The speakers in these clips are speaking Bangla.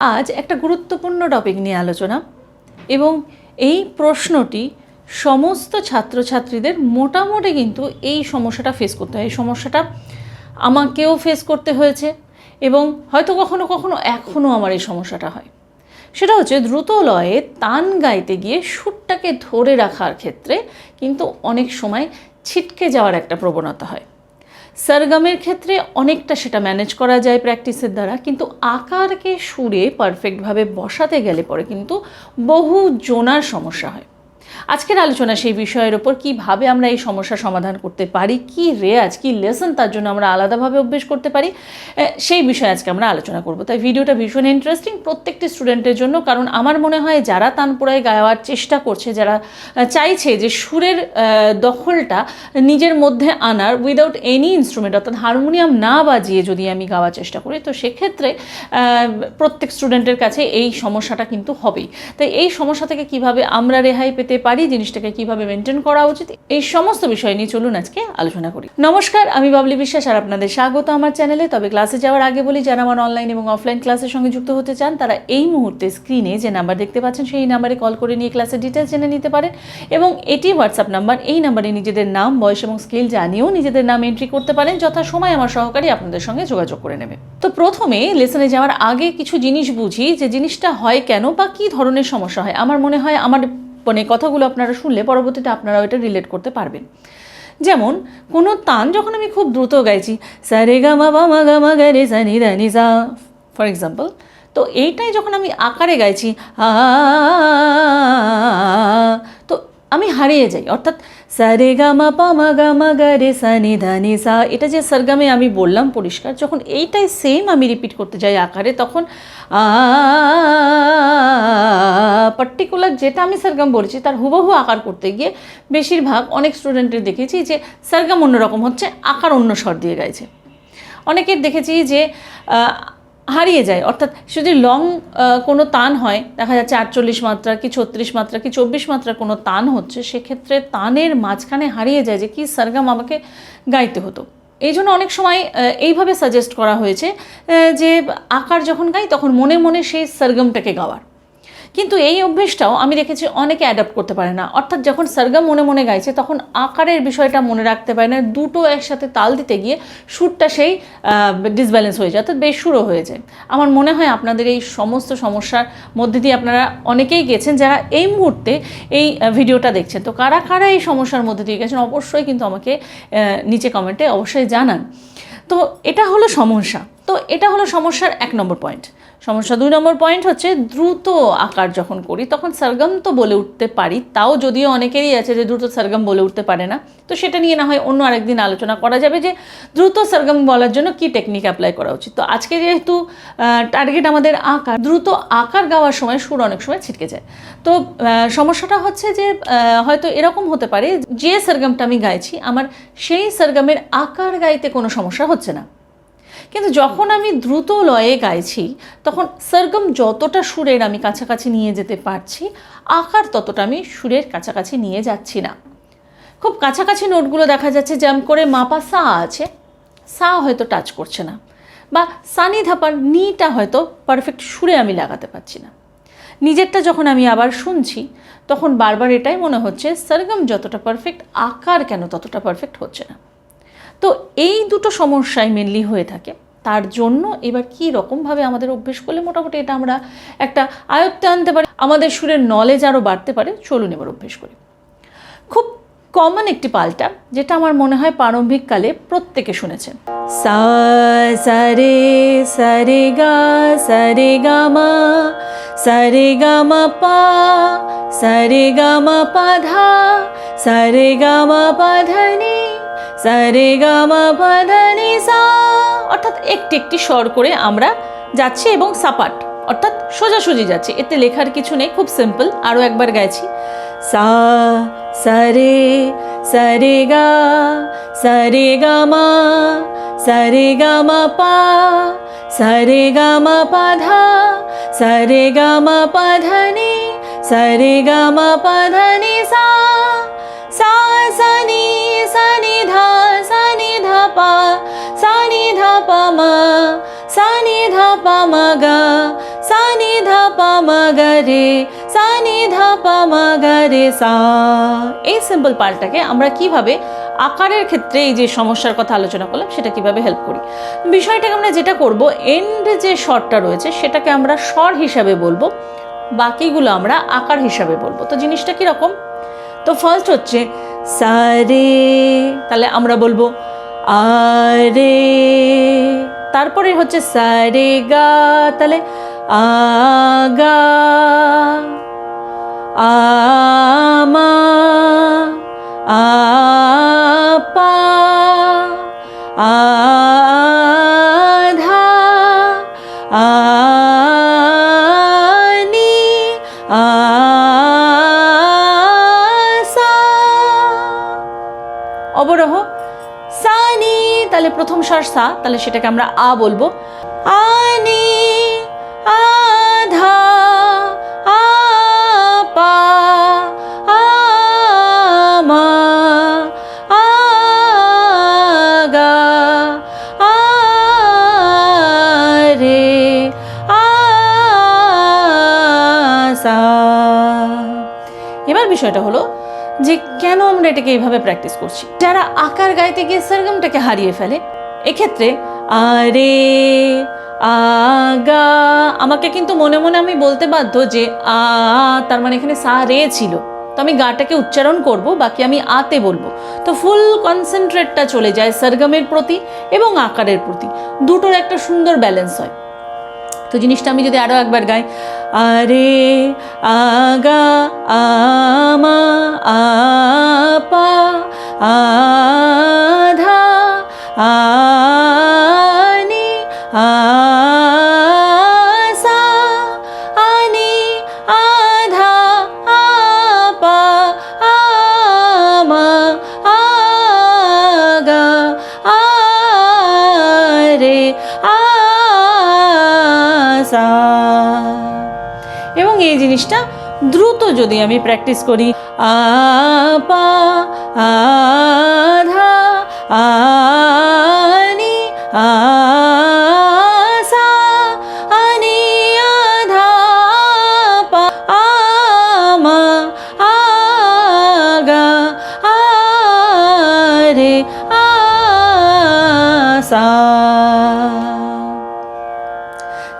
আজ একটা গুরুত্বপূর্ণ টপিক নিয়ে আলোচনা এবং এই প্রশ্নটি সমস্ত ছাত্রছাত্রীদের মোটামুটি কিন্তু এই সমস্যাটা ফেস করতে হয়। এই সমস্যাটা আমাকেও ফেস করতে হয়েছে এবং হয়তো কখনো কখনো এখনও আমার এই সমস্যাটা হয়। সেটা হচ্ছে দ্রুত লয়ে তান গাইতে গিয়ে সুরটাকে ধরে রাখার ক্ষেত্রে কিন্তু অনেক সময় ছিটকে যাওয়ার একটা প্রবণতা হয়। সরগমের ক্ষেত্রে অনেকটা সেটা ম্যানেজ করা যায় প্র্যাকটিসের দ্বারা, কিন্তু আকারকে সুরে পারফেক্টভাবে বসাতে গেলে পরে কিন্তু বহু জোনার সমস্যা হয়। আজকের আলোচনা সেই বিষয়ের ওপর, কীভাবে আমরা এই সমস্যার সমাধান করতে পারি, কি রেয়াজ, কি লেসন তার জন্য আমরা আলাদাভাবে অভ্যেস করতে পারি সেই বিষয়ে আজকে আমরা আলোচনা করব। তাই ভিডিওটা ভীষণ ইন্টারেস্টিং প্রত্যেকটি স্টুডেন্টের জন্য, কারণ আমার মনে হয় যারা তানপুরায় গাওয়ার চেষ্টা করছে, যারা চাইছে যে সুরের দখলটা নিজের মধ্যে আনার উইদাউট এনি ইনস্ট্রুমেন্ট অর্থাৎ হারমোনিয়াম না বাজিয়ে যদি আমি গাওয়ার চেষ্টা করি, তো সেক্ষেত্রে প্রত্যেক স্টুডেন্টের কাছে এই সমস্যাটা কিন্তু হবেই। তাই এই সমস্যা থেকে কীভাবে আমরা রেহাই পেতে পারি জিনিসটাকে কীভাবে মেনটেন করা উচিত, এই সমস্ত বিষয় নিয়ে চলুন আজকে আলোচনা করি। নমস্কার, আমি বাবলি বিশ্বাস আর আপনাদের স্বাগত আমার চ্যানেলে তবে ক্লাসে যাওয়ার আগে বলি, যারা আমার অনলাইন এবং অফলাইন ক্লাসের সঙ্গে যুক্ত হতে চান, তারা এই মুহূর্তে স্ক্রিনে যে নাম্বার দেখতে পাচ্ছেন, সেই নাম্বারে কল করে নিয়ে ক্লাসের ডিটেলস জেনে নিতে পারেন। এবং এটি হোয়াটসঅ্যাপ নাম্বার এই নাম্বারে নিজেদের নাম, বয়স এবং স্কিল জানিয়েও নিজেদের নাম এন্ট্রি করতে পারেন, যথা সময় আমার সহকারী আপনাদের সঙ্গে যোগাযোগ করে নেবে। তো প্রথমে লেসনে যাওয়ার আগে কিছু জিনিস বুঝি, যে জিনিসটা হয় কেন বা কি ধরনের সমস্যা হয়। আমার মনে হয় আমার মানে কথাগুলো আপনারা শুনলে পরবর্তীতে আপনারা ওইটা রিলেট করতে পারবেন। যেমন, কোনো তান যখন আমি খুব দ্রুত গাইছি, সারে গামা বা মা গা মা গা রে সানি দা নি সা ফর এক্সাম্পল তো এইটাই যখন আমি আকারে গাইছি তো আমি হারিয়ে যাই। অর্থাৎ সারে গা মা পা মা গা মা গা রে সা। এটা যে সরগামে আমি বললাম পরিষ্কার, যখন এইটাই সেম আমি রিপিট করতে যাই আকারে, তখন পার্টিকুলার যেটা আমি সরগম বলেছি, তার হুবহু আকার করতে গিয়ে বেশিরভাগ অনেক স্টুডেন্টের দেখেছি যে সরগম অন্যরকম হচ্ছে, আকার অন্য স্বর দিয়ে গাইছে। অনেকের দেখেছি যে হারিয়ে যায়। অর্থাৎ যদি লং কোনো তান হয়, দেখা যাচ্ছে আটচল্লিশ মাত্রা কি ছত্রিশ মাত্রা কি চব্বিশ মাত্রা কোনো তান হচ্ছে, সেক্ষেত্রে তানের মাঝখানে হারিয়ে যায় যে কি সরগম আমাকে গাইতে হতো। এই জন্য অনেক সময় এইভাবে সাজেস্ট করা হয়েছে যে আকার যখন গাই, তখন মনে মনে সেই সরগমটাকে গাওয়ার। কিন্তু এই অভ্যেসটাও আমি দেখেছি অনেকে অ্যাডাপ্ট করতে পারে না। অর্থাৎ যখন সরগম মনে মনে গাইছে, তখন আকারের বিষয়টা মনে রাখতে পারে না। দুটো একসাথে তাল দিতে গিয়ে সুরটা সেই ডিসব্যালেন্স হয়ে যায়, অর্থাৎ বেসুরও হয়ে যায়। আমার মনে হয় আপনাদের এই সমস্ত সমস্যার মধ্যে দিয়ে আপনারা অনেকেই গেছেন যারা এই মুহূর্তে এই ভিডিওটা দেখছেন। তো কারা কারা এই সমস্যার মধ্যে দিয়ে গেছেন অবশ্যই কিন্তু আমাকে নিচে কমেন্টে অবশ্যই জানান। তো এটা হলো সমস্যা। তো এটা হলো সমস্যার এক নম্বর পয়েন্ট সমস্যা দুই নম্বর পয়েন্ট হচ্ছে দ্রুত আকার যখন করি, তখন সরগম তো বলে উঠতে পারি, তাও যদিও অনেকেরই আছে যে দ্রুত সরগম বলে উঠতে পারে না। তো সেটা নিয়ে না হয় অন্য আরেকদিন আলোচনা করা যাবে যে দ্রুত সরগম বলার জন্য কি টেকনিক অ্যাপ্লাই করা উচিত। তো আজকে যেহেতু টার্গেট আমাদের আকার, দ্রুত আকার গাওয়ার সময় সুর অনেক সময় ছিটকে যায়। তো সমস্যাটা হচ্ছে যে হয়তো এরকম হতে পারে যে সরগমটা আমি গাইছি, আমার সেই সরগমের আকার গাইতে কোনো সমস্যা হচ্ছে না। কিন্তু যখন আমি দ্রুত লয়ে গাইছি, তখন সরগম যতটা সুরের আমি কাছাকাছি নিয়ে যেতে পারছি, আকার ততটা আমি সুরের কাছাকাছি নিয়ে যাচ্ছি না। খুব কাছাকাছি নোটগুলো দেখা যাচ্ছে যেমন করে মাপা সা আছে, সা হয়তো টাচ করছে না, বা সানি ধাপার নিটা হয়তো পারফেক্ট সুরে আমি লাগাতে পারছি না। নিজেরটা যখন আমি আবার শুনছি, তখন বারবার এটাই মনে হচ্ছে, সরগম যতটা পারফেক্ট আকার কেন ততটা পারফেক্ট হচ্ছে না। তো এই দুটো সমস্যাই মেনলি হয়ে থাকে। তার জন্য এবার কী রকমভাবে আমাদের অভ্যেস করলে মোটামুটি এটা আমরা একটা আয়ত্তে আনতে পারি, আমাদের সুরের নলেজ আরও বাড়তে পারে, চলুন এবার অভ্যেস করি। খুব কমন একটি পাল্টা, যেটা আমার মনে হয় প্রারম্ভিককালে প্রত্যেকে শুনেছেন। সা সারে সারে গা সারে গা, মা পা সারে ধা সারে গা, মা, পা, ধা, নি সারে গা মা ধা নি সা অর্থাৎ একটি একটি স্বর করে আমরা যাচ্ছি এবং সাপাট, অর্থাৎ সোজাসুজি যাচ্ছে। এতে লেখার কিছু নেই, খুব সিম্পল আরও একবার গাইছি। সা সারে সারে গা সারে গা, মা সারে গা, মা, পা সারে গা, মা, পা, ধা সারে গা, মা, পা, ধা, নি সারে গা, মা, পা, ধা, নি, সা সা সা নি সা, নি। ধা সা নি ধা পা সা নি ধা পা মা সা নি ধা পা গা সা পা মা গা রে সা নি ধা পা গা রে সা এই সিম্পল পার্টটাকে আমরা কীভাবে আকারের ক্ষেত্রে এই যে সমস্যার কথা আলোচনা করলাম, সেটা কীভাবে হেল্প করি? বিষয়টাকে আমরা যেটা করব এন্ড যে স্বরটা রয়েছে, সেটাকে আমরা স্বর হিসাবে বলব, বাকিগুলো আমরা আকার হিসাবে বলব। তো জিনিসটা কীরকম? তো ফার্স্ট হচ্ছে সারে। তাহলে আমরা বলব আরে। তারপরে হচ্ছে সারে গা তাহলে আগা আমা আপা আধা অবরোহ। সানি তাহলে প্রথম স্বর সা, তাহলে সেটাকে আমরা আ বলব। আনি আধা এবার বিষয়টা হলো যে কেন আমরা এটাকে এইভাবে প্র্যাকটিস করছি? যারা আকার গাইতে গিয়ে সরগমটাকে হারিয়ে ফেলে, এক্ষেত্রে, আরে, আগা। আমাকে কিন্তু মনে মনে আমি বলতে বাধ্য যে, আ, তার মানে এখানে সা, রে ছিল। তো আমি গাটাকে উচ্চারণ করব, বাকি আমি আতে বলব। তো ফুল কনসেন্ট্রেটটা চলে যায় সরগমের প্রতি এবং আকারের প্রতি। দুটোর একটা সুন্দর ব্যালেন্স হয়। তো জিনিসটা আমি যদি আরও একবার গাই। আরে আগা আমা আপা আধা আনি আসা জিনিসটা দ্রুত যদি আমি প্র্যাকটিস করি। আপা, আধা, আনি, আসা, আনি, আধা পা আমা, আগা, আরে, আসা।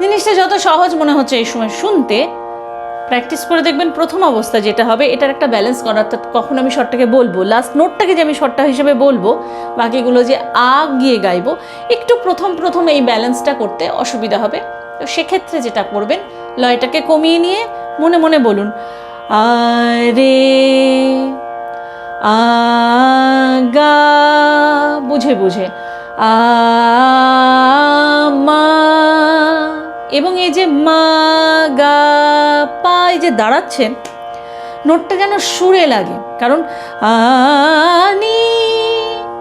জিনিসটা যত সহজ মনে হচ্ছে এই সময় শুনতে প্র্যাকটিস করে দেখবেন প্রথম অবস্থা যেটা হবে, এটার একটা ব্যালেন্স করা অর্থাৎ কখন আমি শটটাকে বলব? লাস্ট নোটটাকে যে আমি শটটা হিসেবে বলব, বাকিগুলো যে আ গিয়ে গাইবো, একটু প্রথম প্রথম এই ব্যালেন্সটা করতে অসুবিধা হবে। তো সেক্ষেত্রে যেটা করবেন, লয়টাকে কমিয়ে নিয়ে মনে মনে বলুন, আরে, আগা। বুঝে বুঝে, আমা এবং এই যে মা, গা, পা, এই যে দাঁড়াচ্ছেন, নোটটা যেন সুরে লাগে। কারণ আনি,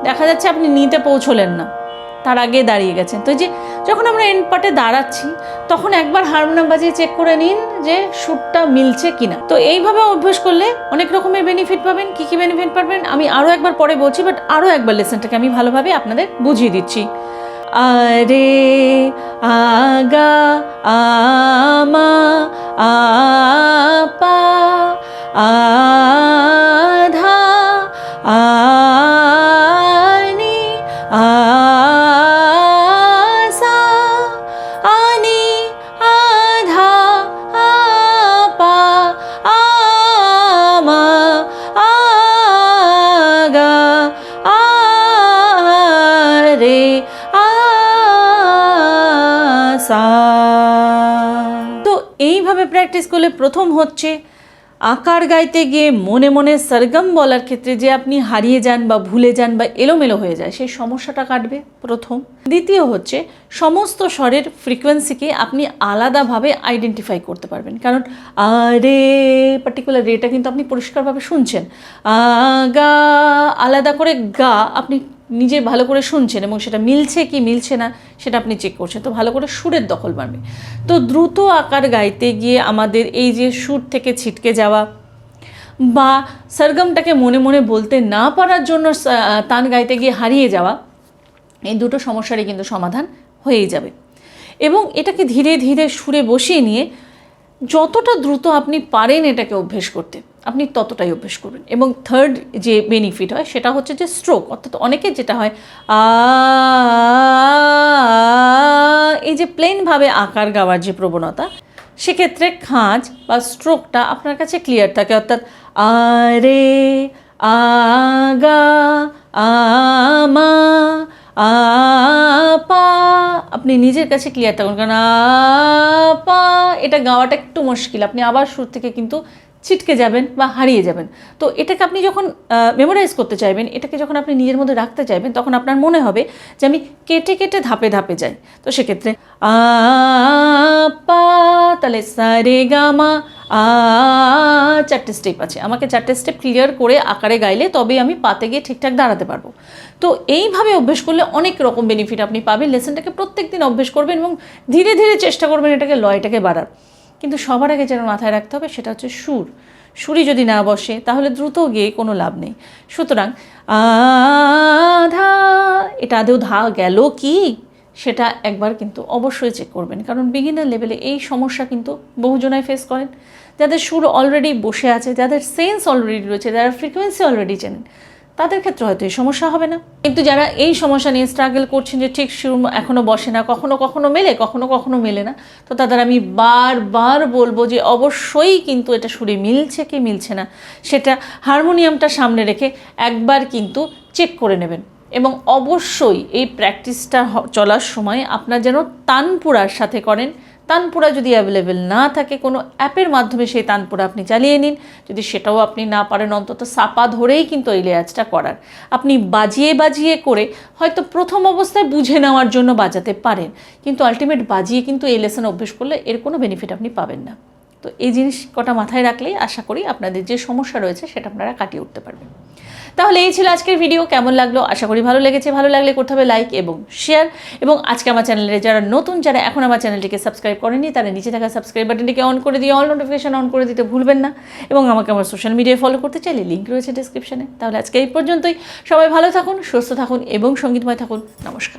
দেখা যাচ্ছে আপনি নিতে পৌঁছলেন না, তার আগে দাঁড়িয়ে গেছেন। তো যে যখন আমরা এন্ড পার্টে দাঁড়াচ্ছি, তখন একবার হারমোনিয়াম বাজিয়ে চেক করে নিন যে সুরটা মিলছে কিনা। তো এইভাবে অভ্যাস করলে অনেক রকমের বেনিফিট পাবেন, কি কি বেনিফিট পাবেন, আমি আরও একবার পরে বলছি বাট আরও একবার লেসনটাকে আমি ভালোভাবে আপনাদের বুঝিয়ে দিচ্ছি। আরে আগা আমা আপা আধা আনি প্রথম হচ্ছে আকার গাইতে গিয়ে মনে মনে সরগম বলার ক্ষেত্রে যে আপনি হারিয়ে যান বা ভুলে যান বা এলোমেলো হয়ে যায়, সেই সমস্যাটা কাটবে প্রথম। দ্বিতীয় হচ্ছে সমস্ত স্বরের ফ্রিকোয়েন্সিকে আপনি আলাদাভাবে আইডেন্টিফাই করতে পারবেন। কারণ আরে পার্টিকুলার রেটা কিন্তু আপনি পরিষ্কারভাবে শুনছেন। আগা আলাদা করে গা আপনি নিজে ভালো করে শুনছেন এবং সেটা মিলছে কি মিলছে না সেটা আপনি চেক করছেন। তো ভালো করে সুরের দখল মারবে তো দ্রুত আকার গাইতে গিয়ে আমাদের এই যে সুর থেকে ছিটকে যাওয়া বা সরগমটাকে মনে মনে বলতে না পারার জন্য তান গাইতে গিয়ে হারিয়ে যাওয়া, এই দুটো সমস্যারই কিন্তু সমাধান হয়েই যাবে। এবং এটাকে ধীরে ধীরে সুরে বসিয়ে নিয়ে যতটা দ্রুত আপনি পারেন এটাকে অভ্যেস করতে, আপনি ততটাই অভ্যেস করবেন। এবং থার্ড যে বেনিফিট হয়, সেটা হচ্ছে যে স্ট্রোক অর্থাৎ অনেকের যেটা হয়, আ, এই যে প্লেনভাবে আকার গাওয়ার যে প্রবণতা, সেক্ষেত্রে খাঁজ বা স্ট্রোকটা আপনার কাছে ক্লিয়ার থাকে। অর্থাৎ আরে আগা আপা আপনি নিজের কাছে ক্লিয়ার থাকুন। কারণ আপা এটা গাওয়াটা একটু মুশকিল। আপনি আবার সুর থেকে কিন্তু ছিটকে যাবেন বা হারিয়ে যাবেন। তো এটাকে আপনি যখন মেমোরাইজ করতে চাইবেন, এটাকে যখন আপনি নিজের মধ্যে রাখতে চাইবেন, তখন আপনার মনে হবে যে আমি কেটে কেটে ধাপে ধাপে যাই। তো সেক্ষেত্রে আপা তাহলে সারে গামা আ, চারটে স্টেপ আছে। আমাকে চারটে স্টেপ ক্লিয়ার করে আকারে গাইলে তবেই আমি পাতে গিয়ে ঠিকঠাক দাঁড়াতে পারব। তো এইভাবে অভ্যেস করলে অনেক রকম বেনিফিট আপনি পাবেন। লেসনটাকে প্রত্যেক দিন অভ্যেস করবেন এবং ধীরে ধীরে চেষ্টা করবেন এটাকে, লয়টাকে বাড়ার। কিন্তু সবার আগে যেন মাথায় রাখতে হবে সেটা হচ্ছে সুর। সুরই যদি না বসে, তাহলে দ্রুত গিয়ে কোনো লাভ নেই। সুতরাং, আধা, এটা আদেও ধা গেল কি? সেটা একবার কিন্তু অবশ্যই চেক করবেন। কারণ বিগিনার লেভেলে এই সমস্যা কিন্তু বহুজনায় ফেস করেন। যাদের সুর অলরেডি বসে আছে, যাদের সেন্স অলরেডি রয়েছে, যারা ফ্রিকোয়েন্সি অলরেডি চেনেন তাদের ক্ষেত্রে হয়তো এই সমস্যা হবে না। কিন্তু যারা এই সমস্যা নিয়ে স্ট্রাগল করছেন যে ঠিক সুর এখনও বসে না, কখনো কখনো মেলে, কখনো কখনো মেলে না, তো তাদের আমি বারবার বলব যে অবশ্যই কিন্তু এটা সুরে মিলছে কি মিলছে না, সেটা হারমোনিয়ামটা সামনে রেখে একবার কিন্তু চেক করে নেবেন। এবং অবশ্যই এই প্র্যাকটিসটা চলার সময় আপনার যেন তানপুরার সাথে করেন তানপুরা যদি অ্যাভেলেবেল না থাকে কোনো অ্যাপের মাধ্যমে সেই তানপুরা আপনি চালিয়ে নিন। যদি সেটাও আপনি না পারেন, অন্তত সাপা ধরেই কিন্তু এই লেয়াজটা করার। আপনি বাজিয়ে বাজিয়ে করে হয়তো প্রথম অবস্থায় বুঝে নেওয়ার জন্য বাজাতে পারেন, কিন্তু আলটিমেট বাজিয়ে কিন্তু এই লেসন অভ্যেস করলে এর কোনো বেনিফিট আপনি পাবেন না। তো এই জিনিস কটা মাথায় রাখলেই আশা করি আপনাদের যে সমস্যা রয়েছে সেটা আপনারা কাটিয়ে উঠতে পারবেন। তাহলে এই ছিল আজকের ভিডিও, কেমন লাগল? আশা করি ভালো লেগেছে। ভালো লাগলে করতে হবে লাইক এবং শেয়ার এবং আজকে আমার চ্যানেলে যারা নতুন, যারা এখন আমার চ্যানেলটিকে সাবস্ক্রাইব করেনি তারা নিচে থাকা সাবস্ক্রাইব বাটনটিকে অন করে দিয়ে অল নোটিফিকেশন অন করে দিতে ভুলবেন না এবং আমাকে আমার সোশ্যাল মিডিয়ায় ফলো করতে চাইলে লিঙ্ক রয়েছে ডিসক্রিপশনে। তাহলে আজকে এই পর্যন্তই। সবাই ভালো থাকুন, সুস্থ থাকুন এবং সঙ্গীতময় থাকুন। নমস্কার।